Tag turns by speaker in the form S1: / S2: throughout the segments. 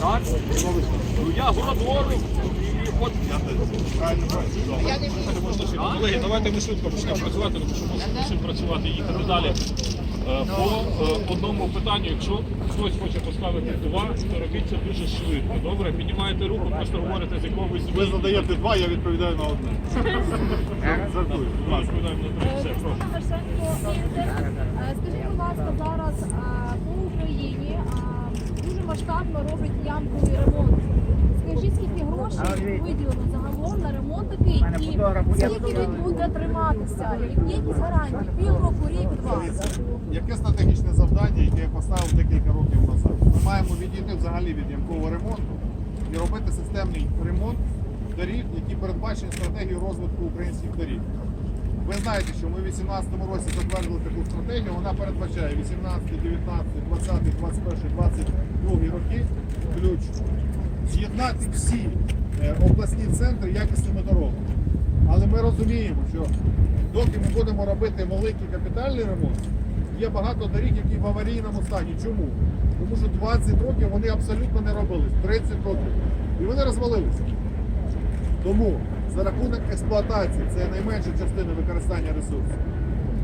S1: Так? Ну я городорив. І от
S2: Колеги, давайте ми швидко почнемо працювати, тому що ми мусимо працювати і їхати далі. Е, По е, одному питанню, якщо хтось хоче поставити два, то робіть це дуже швидко. Добре, піднімаєте руку, просто говорите з якого ви
S3: Ви задаєте два, я відповідаю на одне. Жартую. будь ласка.
S2: Відповідаємо на три. Все, прошу.
S4: Олександр Маршенко, Інтер. Е, Скажіть, будь ласка, зараз е, по Україні е, дуже масштабно роблять ямковий ремонт. Скажіть, скільки грошей виділено загалом на ремонт такий і скільки він буде триматися? Є якісь гарантії? Півроку, рік, два.
S3: Яке стратегічне завдання, яке я поставив декілька років назад? Ми маємо відійти взагалі від ямкового ремонту і робити системний ремонт доріг, які передбачені стратегією розвитку українських доріг. Ви знаєте, що ми в 2018 році затвердили таку стратегію, вона передбачає 18, 19, 20, 21, 22 роки ключ з'єднати всі е, обласні центри якісними дорогами. Але ми розуміємо, що доки ми будемо робити великий капітальний ремонт, є багато доріг, які в аварійному стані. Чому? Тому що 20 років вони абсолютно не робились, 30 років. І вони розвалилися. Тому за рахунок експлуатації це найменша частина використання ресурсів.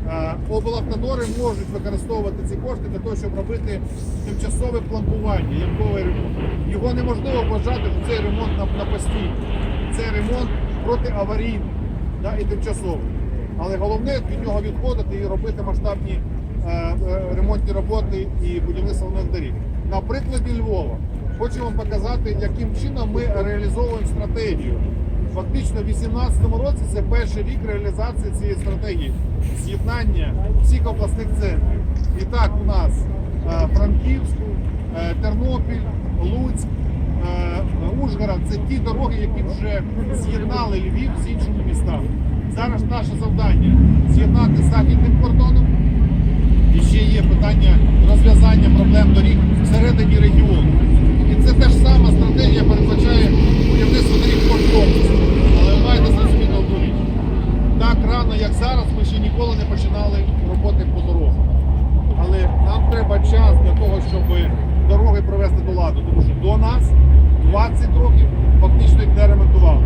S3: Е, Облавтодори можуть використовувати ці кошти для того, щоб робити тимчасове пломбування, ямковий ремонт. Його неможливо вважати, що цей ремонт на, на постійно. Це ремонт протиаварійний да, і тимчасовий. Але головне від нього відходити і робити масштабні е, е, ремонтні роботи і будівництво нових доріг. На прикладі Львова хочу вам показати, яким чином ми реалізовуємо стратегію. Фактично, в 2018 році це перший рік реалізації цієї стратегії з'єднання всіх обласних центрів. І так у нас е, Франківськ, е, Тернопіль, Луцьк, е, Ужгород це ті дороги, які вже з'єднали Львів з іншими містами. Зараз наше завдання з'єднати з західним кордоном. І ще є питання розв'язання проблем доріг всередині регіону. І це теж сама стратегія передбачає будівництво доріг по всій області. Але ви маєте зрозуміти одну річ. Так рано, як зараз, ми ще ніколи не починали роботи по дорогам. Але нам треба час для того, щоб дороги привести до ладу. Тому що до нас 20 років фактично їх не ремонтували.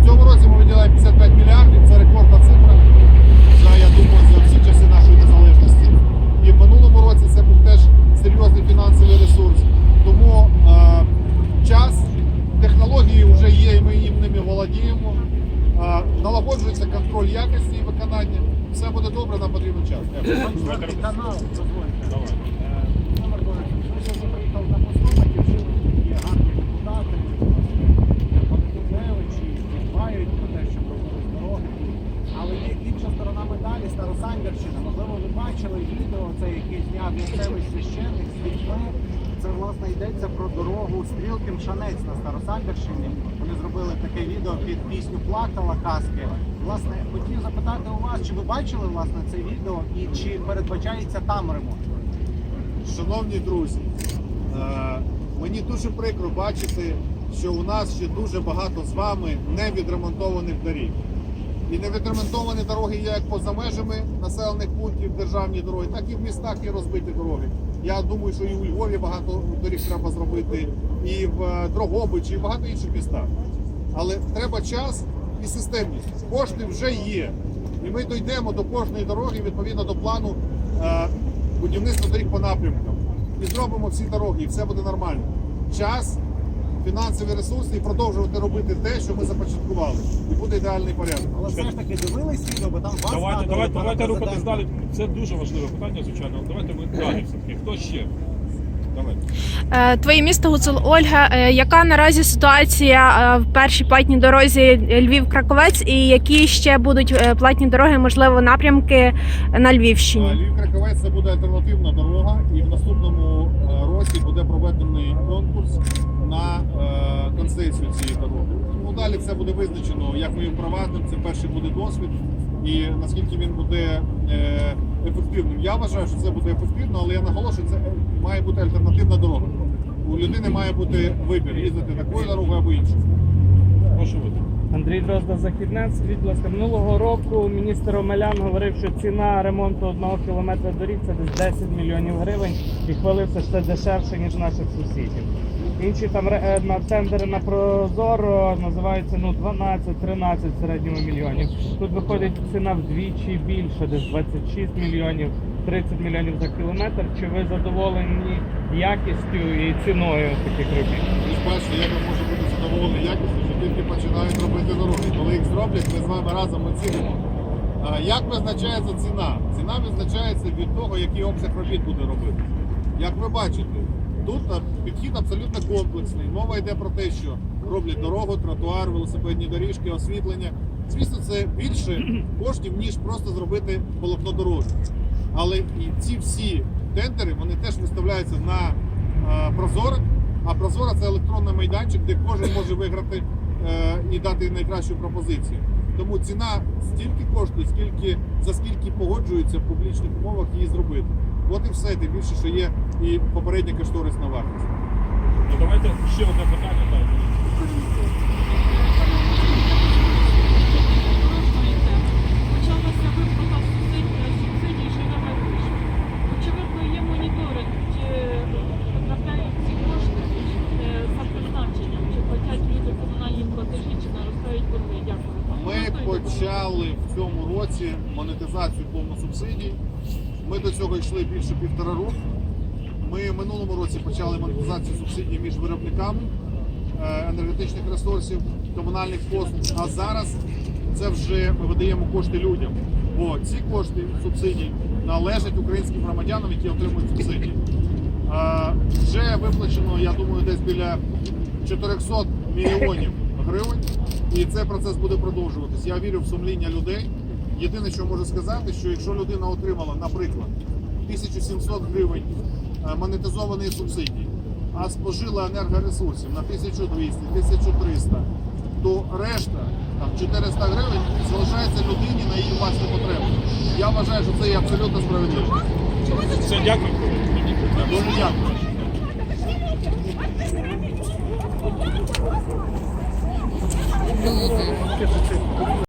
S3: В цьому році ми виділяємо 55 мільярдів, це рекордна цифра. За, я думаю, за всі часи нашої незалежності. І в минулому році це був теж серйозний фінансовий ресурс. Тому е, час, технології вже є, і ми Е, налагоджується контроль якості і виконання. Все буде добре, нам потрібен час. Дякую.
S5: канал, дозвольте. Е, Володимир Борисович, ви сьогодні приїхали на поступок, і вже є гарні депутати, Панкуневичі, дбають про те, щоб робили дороги. Але є інша сторона медалі, Старосамбірщина. Можливо, ви бачили відео, це який зняв місцевий священник з дітьми. Це власне йдеться про дорогу Стрілкин Шанець на Старосамбірщині. Вони зробили таке відео під пісню Плакала казки. Власне, хотів запитати у вас, чи ви бачили власне це відео і чи передбачається там ремонт?
S3: Шановні друзі, е, мені дуже прикро бачити, що у нас ще дуже багато з вами невідремонтованих доріг. І невідремонтовані дороги є як поза межами населених пунктів державні дороги, так і в містах є розбиті дороги. Я думаю, що і у Львові багато доріг треба зробити, і в е, Дрогобичі, і в багато інших містах. Але треба час і системність. Кошти вже є. І ми дійдемо до кожної дороги відповідно до плану е, будівництва доріг по напрямкам. І зробимо всі дороги, і все буде нормально. Час, фінансові ресурси і продовжувати робити те, що ми започаткували. І буде ідеальний порядок.
S5: Але все ж таки дивились відео, бо там вас
S2: Давайте,
S5: згадували
S2: давайте, давайте рухатись далі. Це дуже важливе питання, звичайно. але Давайте ми далі все-таки. Хто ще? Давайте.
S6: Е, Твоє місто Гуцул Ольга. Е, Яка наразі ситуація е, в першій платній дорозі Львів-Краковець і які ще будуть е, платні дороги, можливо, напрямки на Львівщині?
S3: Львів Краковець це буде альтернативна дорога, і в наступному е, році буде проведений конкурс на е, концесію цієї дороги. Ну далі все буде визначено, як ми її впровадимо. Це перший буде досвід, і наскільки він буде е, ефективним. Я вважаю, що це буде ефективно, але я наголошую, це має бути альтернативна дорога. У людини має бути вибір їздити такою дорогою або іншою.
S2: Прошу ви.
S7: Андрій Дрозда Західнець. Скажіть, будь ласка, минулого року міністр Омелян говорив, що ціна ремонту одного кілометра доріг це десь 10 мільйонів гривень і хвалився, що це дешевше, ніж наших сусідів. Інші там е, на тендери на Прозоро називаються ну 12-13 в середньому мільйонів. Тут виходить ціна вдвічі більше, десь 26 мільйонів, 30 мільйонів за кілометр. Чи ви задоволені якістю і ціною таких робіт?
S3: Бачите, як ви може бути задоволений якістю, що тільки починають робити дороги. Коли їх зроблять, ми з вами разом оцінимо. Як визначається ціна? Ціна визначається від того, який обсяг робіт буде робити. Як ви бачите, тут підхід абсолютно комплексний. Мова йде про те, що роблять дорогу, тротуар, велосипедні доріжки, освітлення. Звісно, це більше коштів, ніж просто зробити полотно дороги. Але і ці всі тендери вони теж виставляються на е, Прозоро. А Прозоро це електронний майданчик, де кожен може виграти е, і дати найкращу пропозицію. Тому ціна стільки коштує, скільки за скільки погоджується в публічних умовах її зробити. От і все, тим більше, що є і попередня кошторисна вартість.
S2: Ну, давайте ще одне питання. Так.
S8: Почалася виплата субсидій, живе виключно. Очевидно, є моніторинг, чи потрапляють ці кошти за призначенням, чи платять люди комунальні платежі, чи наростають борги. Дякую.
S3: Ми почали в цьому році монетизацію повну субсидій. Ми до цього йшли більше півтора року. Ми в минулому році почали монетизацію субсидій між виробниками е, енергетичних ресурсів, комунальних послуг. А зараз це вже ми видаємо кошти людям. Бо ці кошти субсидій належать українським громадянам, які отримують субсидії. Вже виплачено, я думаю, десь біля 400 мільйонів гривень, і цей процес буде продовжуватись. Я вірю в сумління людей. Єдине, що можу сказати, що якщо людина отримала, наприклад, 1700 гривень е, монетизованої субсидії, а спожила енергоресурсів на 1200-1300, то решта там 400 гривень залишається людині на її власні потреби. Я вважаю, що це є абсолютно справедливо.
S2: Все, дякую.
S3: Дуже дякую. Люди.